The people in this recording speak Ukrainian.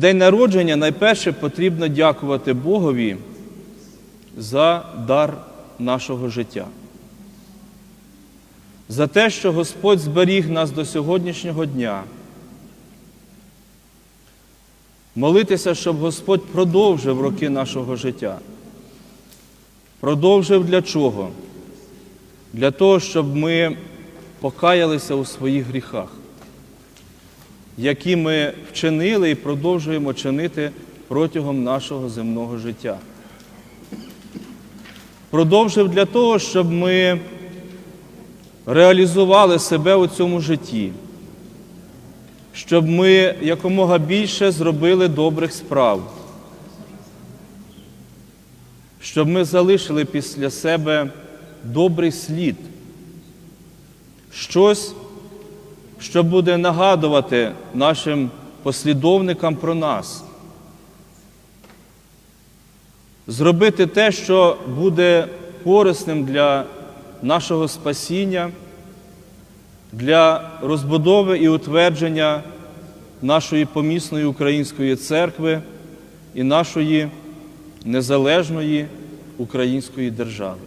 День народження найперше потрібно дякувати Богові за дар нашого життя. За те, що Господь зберіг нас до сьогоднішнього дня. Молитися, щоб Господь продовжив роки нашого життя. Продовжив для чого? Для того, щоб ми покаялися у своїх гріхах, які ми вчинили і продовжуємо чинити протягом нашого земного життя. Продовжив для того, щоб ми реалізували себе у цьому житті, щоб ми якомога більше зробили добрих справ, щоб ми залишили після себе добрий слід, щось, що буде нагадувати нашим послідовникам про нас. Зробити те, що буде корисним для нашого спасіння, для розбудови і утвердження нашої помісної української церкви і нашої незалежної української держави.